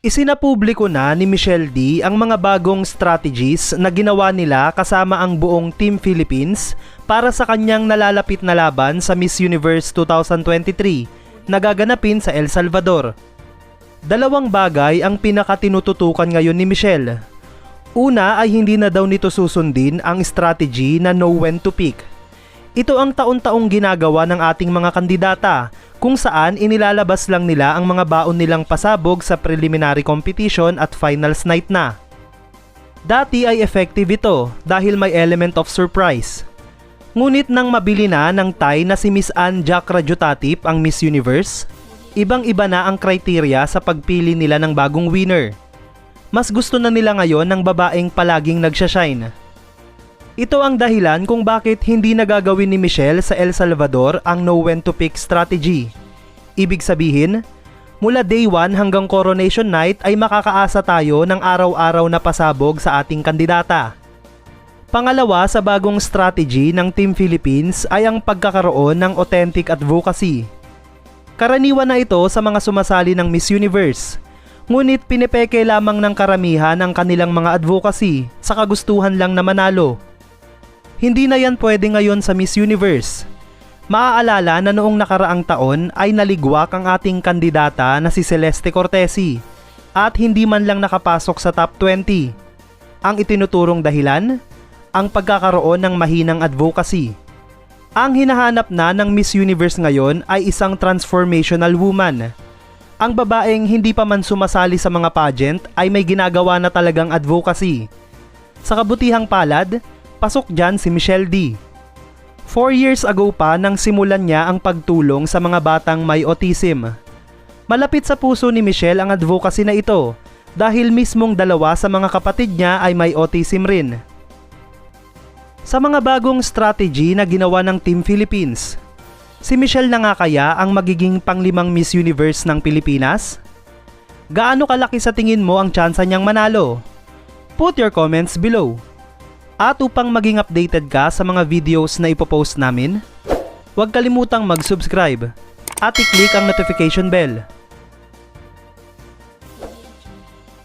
Isinapubliko na ni Michelle D ang mga bagong strategies na ginawa nila kasama ang buong Team Philippines para sa kanyang nalalapit na laban sa Miss Universe 2023 na gaganapin sa El Salvador. Dalawang bagay ang pinakatinututukan ngayon ni Michelle. Una ay hindi na daw nito susundin ang strategy na know when to pick. Ito ang taon-taong ginagawa ng ating mga kandidata kung saan inilalabas lang nila ang mga baon nilang pasabog sa preliminary competition at finals night na. Dati ay effective ito dahil may element of surprise. Ngunit nang mabili na ng Thai na si Miss Anne Jack Rajutatip ang Miss Universe, ibang-iba na ang kriteria sa pagpili nila ng bagong winner. Mas gusto na nila ngayon ng babaeng palaging nagsashine. Ito ang dahilan kung bakit hindi nagagawin ni Michelle sa El Salvador ang know when to pick strategy. Ibig sabihin, mula day 1 hanggang coronation night ay makakaasa tayo ng araw-araw na pasabog sa ating kandidata. Pangalawa sa bagong strategy ng Team Philippines ay ang pagkakaroon ng authentic advocacy. Karaniwan na ito sa mga sumasali ng Miss Universe. Ngunit pinepeke lamang ng karamihan ang kanilang mga advocacy sa kagustuhan lang na manalo. Hindi na yan pwede ngayon sa Miss Universe. Maaalala na noong nakaraang taon ay naligwak ang ating kandidata na si Celeste Cortesi at hindi man lang nakapasok sa top 20. Ang itinuturong dahilan? Ang pagkakaroon ng mahinang advocacy. Ang hinahanap na ng Miss Universe ngayon ay isang transformational woman. Ang babaeng hindi pa man sumasali sa mga pageant ay may ginagawa na talagang advocacy. Sa kabutihang palad, pasok dyan si Michelle D. Four years ago pa nang simulan niya ang pagtulong sa mga batang may autism. Malapit sa puso ni Michelle ang advocacy na ito dahil mismong dalawa sa mga kapatid niya ay may autism rin. Sa mga bagong strategy na ginawa ng Team Philippines, si Michelle na nga kaya ang magiging panglimang Miss Universe ng Pilipinas? Gaano kalaki sa tingin mo ang tsansa niyang manalo? Put your comments below. At upang maging updated ka sa mga videos na ipopost namin, huwag kalimutang mag-subscribe at i-click ang notification bell